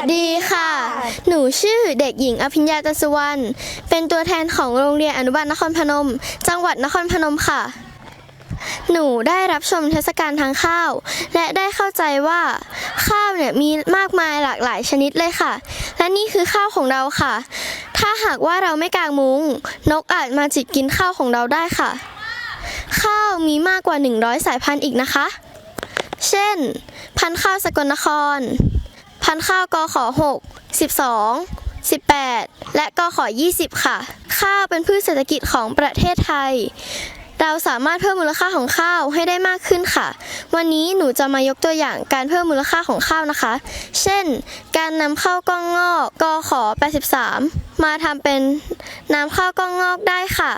วัสดีค่ะ หนูชื่อเด็กหญิงอภิญญาตสุวรรณ เป็นตัวแทนของโรงเรียนอนุบาลนครพนม จังหวัดนครพนมค่ะ หนูได้รับชมเทศกาลทางข้าว และได้เข้าใจว่าข้าวเนี่ยมีมากมายหลากหลายชนิดเลยค่ะ และนี่คือข้าวของเราค่ะ ถ้าหากว่าเราไม่กางมุง้ง นกอาจมาจิกกินข้าวของเราได้ค่ะ ข้าวมีมากกว่า 100 สายพันธุ์อีกนะคะ เช่น พันธุ์ข้าวสกลนคร พันข้าวกขอ6 12 18 และกขอ20 ค่ะ ข้าวเป็นพืชเศรษฐกิจของประเทศไทย เราสามารถเพิ่มมูลค่าของข้าวให้ได้มากขึ้นค่ะ วันนี้หนูจะมายกตัวอย่างการเพิ่มมูลค่าของข้าวนะคะ เช่น การนำข้าวกล้องงอกกขอ83 มาทำเป็นน้ำข้าวกล้องงอกได้ค่ะ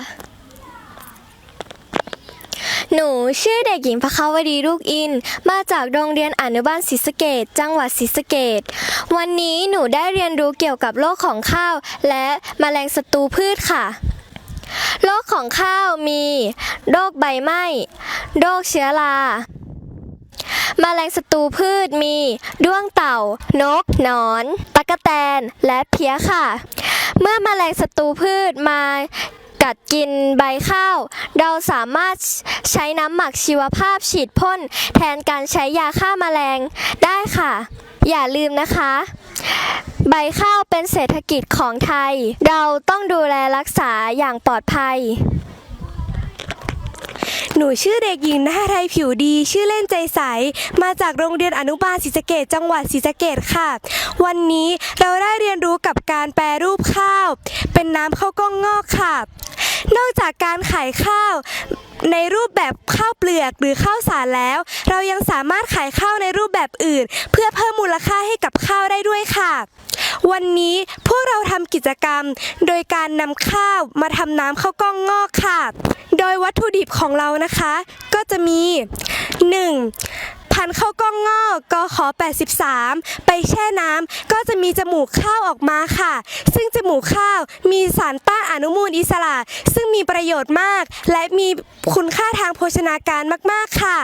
หนูชื่อเด็กหญิงพคาวดีลูกอิน มาจากโรงเรียนอนุบาลศรีสะเกดจังหวัดศรีสะเกดวันนี้หนูได้เรียนรู้เกี่ยวกับโรคของข้าว และแมลงศัตรูพืชค่ะ โรคของข้าวมี โรคใบไหม้ โรคเชื้อราแมลงศัตรูพืชมี ด้วงเต่า นก หนอน ตะกแตน และเพี้ยค่ะ เมื่อแมลงศัตรูพืชมา กัดกินใบข้าว เราสามารถใช้น้ำหมักชีวภาพฉีดพ่น แทนการใช้ยาฆ่าแมลงได้ค่ะ อย่าลืมนะคะ ใบข้าวเป็นเศรษฐกิจของไทย เราต้องดูแลรักษาอย่างปลอดภัย หนูชื่อเด็กหญิงนาไทยผิวดี ชื่อเล่นใจใส มาจากโรงเรียนอนุบาลศรีสะเกดจังหวัดศรีสะเกดค่ะ วันนี้เราได้เรียนรู้กับการแปรรูปข้าว เป็นน้ำข้าวกล้องงอกค่ะ นอกจากการขายข้าวในรูปแบบข้าวเปลือกหรือข้าวสารแล้ว เรายังสามารถขายข้าวในรูปแบบอื่น เพื่อเพิ่มมูลค่าให้กับข้าวได้ด้วยค่ะ วันนี้พวกเราทำกิจกรรม โดยการนำข้าวมาทำน้ำข้าวกล้องงอกค่ะ โดยวัตถุดิบของเรานะคะ ก็จะมี 1. พันข้าวกล้องงอกกขอ83 ไปแช่น้ำก็จะมีจมูกข้าวออกมาค่ะ ซึ่งจมูกข้าวมีสารต้านอนุมูลอิสระ ซึ่งมีประโยชน์มาก และมีคุณค่าทางโภชนาการมาก ๆ ค่ะ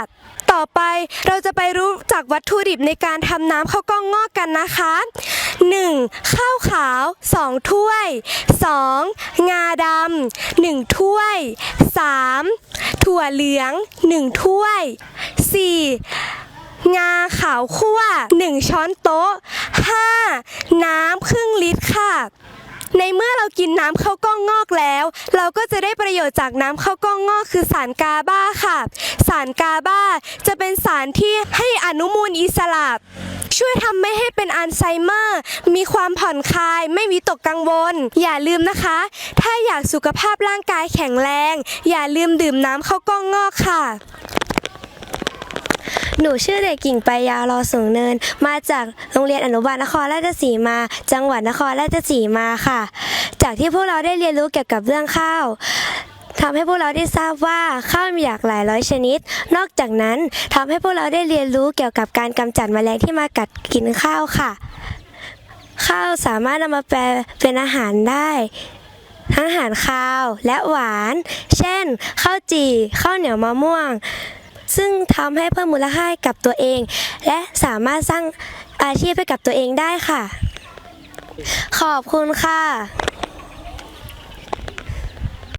ต่อไปเราจะไปรู้จักวัตถุดิบในการทำน้ำข้าวกล้องงอกกันนะคะ 1. ข้าวขาว 2 ถ้วย 2. งาดำ1ถ้วย 3. ถั่วเหลือง 1 ถ้วย 4. งาขาวคั่ว 1 ช้อนโต๊ะ 5. น้ำครึ่งลิตรค่ะ ในเมื่อเรากินน้ำข้าวกล้องงอกแล้ว เราก็จะได้ประโยชน์จากน้ำข้าวกล้องงอกคือสารกาบาค่ะ สารกาบาจะเป็นสารที่ให้อนุมูลอิสระช่วยทำไม่ให้เป็นอัลไซเมอร์ มีความผ่อนคลาย ไม่วิตกกังวล อย่าลืมนะคะ ถ้าอยากสุขภาพร่างกายแข็งแรง อย่าลืมดื่มน้ำข้าวกล้องงอกค่ะ หนูชื่อเด็กหญิงไปยารอสูงเนิน มาจากโรงเรียนอนุบาลนครราชสีมา จังหวัดนครราชสีมาค่ะ จากที่พวกเราได้เรียนรู้เกี่ยวกับเรื่องข้าวทำให้พวกเราได้ทราบว่าข้าวมีหลากหลายร้อยชนิด นอกจากนั้นทำให้พวกเราได้เรียนรู้เกี่ยวกับการกำจัดแมลงที่มากัดกินข้าวค่ะ ข้าวสามารถนำมาแปลเป็นอาหารได้ทั้งอาหารคาวและหวาน เช่น ข้าวจี่ ข้าวเหนียวมะม่วง ซึ่งทำให้เพิ่มมูลค่ากับตัวเอง และสามารถสร้างอาชีพให้กับตัวเองได้ค่ะ ขอบคุณค่ะ